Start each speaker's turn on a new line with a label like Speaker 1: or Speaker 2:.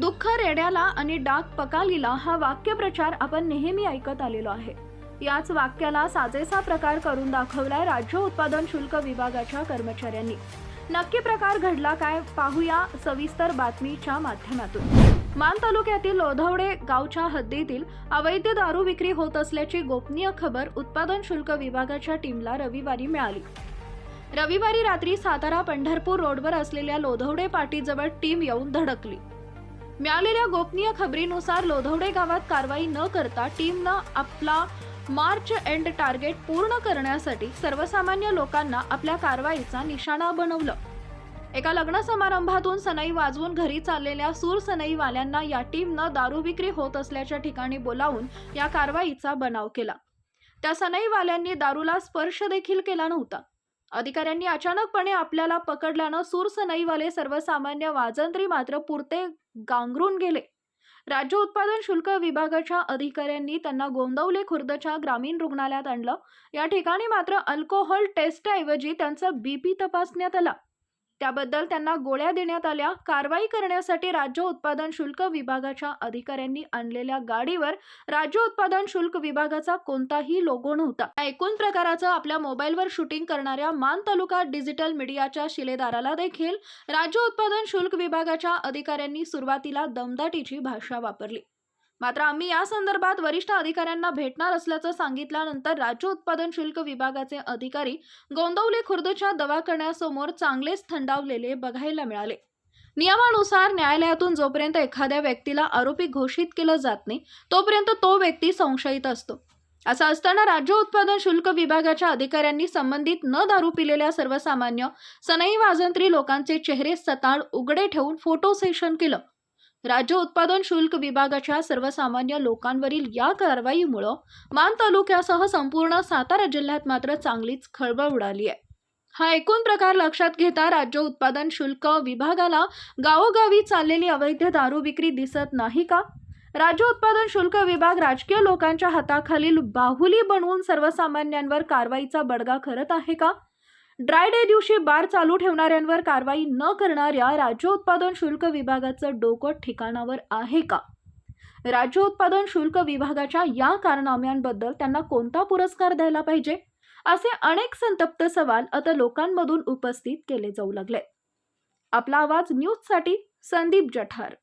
Speaker 1: दुःख रेड्याला आणि डाक पकालीला हा वाक्यप्रचार आपण नेहमी ऐकत आलेलो आहे. याच वाक्याला साजेसा प्रकार करून दाखवलाय राज्य उत्पादन शुल्क विभागाच्या कर्मचाऱ्यांनी. नक्की प्रकार घडला काय पाहूया सविस्तर बातमीच्या माध्यमातून. मान तालुक्यातील लोधवडे गावच्या हद्दीतील अवैध दारू विक्री होत असल्याची गोपनीय खबर उत्पादन शुल्क विभागाच्या टीमला रविवारी मिळाली. रविवारी रात्री सातारा पंढरपूर रोडवर असलेल्या लोधवडे पाटीजवळ टीम येऊन धडकली. मिळालेल्या गोपनीय खबरीनुसार लोधवडे गावात कारवाई न करता टीमनं आपला मार्च एंड टार्गेट पूर्ण करण्यासाठी सर्वसामान्य लोकांना आपल्या कारवाईचा निशाणा बनवलं. एका लग्न समारंभातून सनई वाजवून घरी चाललेल्या सूर सनईवाल्यांना या टीमनं दारू विक्री होत असल्याच्या ठिकाणी बोलावून या कारवाईचा बनाव केला. त्या सनईवाल्यांनी दारूला स्पर्श देखील केला नव्हता. अधिकाऱ्यांनी अचानकपणे आपल्याला पकडल्यानं सूरसनईवाले सर्वसामान्य वाजंत्री मात्र पुरते गांगरून गेले. राज्य उत्पादन शुल्क विभागाच्या अधिकाऱ्यांनी त्यांना गोंदवले खुर्दच्या ग्रामीण रुग्णालयात आणलं. या ठिकाणी मात्र अल्कोहोल टेस्टऐवजी त्यांचा बीपी तपासण्यात आला. त्याबद्दल त्यांना गोळ्या देण्यात आल्या. कारवाई करण्यासाठी राज्य उत्पादन शुल्क विभागाच्या अधिकाऱ्यांनी आणलेल्या गाडीवर राज्य उत्पादन शुल्क विभागाचा कोणताही लोगो नव्हता. ऐकून एकूण प्रकाराचं आपल्या मोबाईलवर शूटिंग करणाऱ्या मान तालुका डिजिटल मीडियाच्या शिलेदाराला देखील राज्य उत्पादन शुल्क विभागाच्या अधिकाऱ्यांनी सुरुवातीला दमदाटीची भाषा वापरली. मात्र आम्ही या संदर्भात वरिष्ठ अधिकाऱ्यांना भेटणार असल्याचं सांगितल्यानंतर राज्य उत्पादन शुल्क विभागाचे अधिकारी गोंदवली खुर्दच्या दवाखान्यासमोर चांगलेच थंडावलेले बघायला मिळाले. नियमानुसार न्यायालयातून जोपर्यंत एखाद्या व्यक्तीला आरोपी घोषित केलं जात नाही तोपर्यंत तो व्यक्ती संशयित असतो. असं असताना राज्य उत्पादन शुल्क विभागाच्या अधिकाऱ्यांनी संबंधित न दारू पिलेल्या सर्वसामान्य सनई वाजंत्री लोकांचे चेहरे सताळ उघडे ठेवून फोटो सेशन केलं. राज्य उत्पादन शुल्क विभागाच्या सर्वसामान्य लोकांवरील या कारवाईमुळं मान तालुक्यासह संपूर्ण सातारा जिल्ह्यात मात्र चांगलीच खळबळ उडाली आहे. हा एकूण प्रकार लक्षात घेता राज्य उत्पादन शुल्क विभागाला गावोगावी चाललेली अवैध दारू विक्री दिसत नाही का? राज्य उत्पादन शुल्क विभाग राजकीय लोकांच्या हाताखालील बाहुली बनवून सर्वसामान्यांवर कारवाईचा बडगा करत आहे का? ड्राय डे दिवशी बार चालू ठेवणाऱ्यांवर कारवाई न करणाऱ्या राज्य उत्पादन शुल्क विभागाचं डोकं ठिकाणावर आहे का? राज्य उत्पादन शुल्क विभागाच्या या कारनाम्यांबद्दल त्यांना कोणता पुरस्कार द्यायला पाहिजे? असे अनेक संतप्त सवाल आता लोकांमधून उपस्थित केले जाऊ लागले. आपला आवाज न्यूजसाठी संदीप जठार.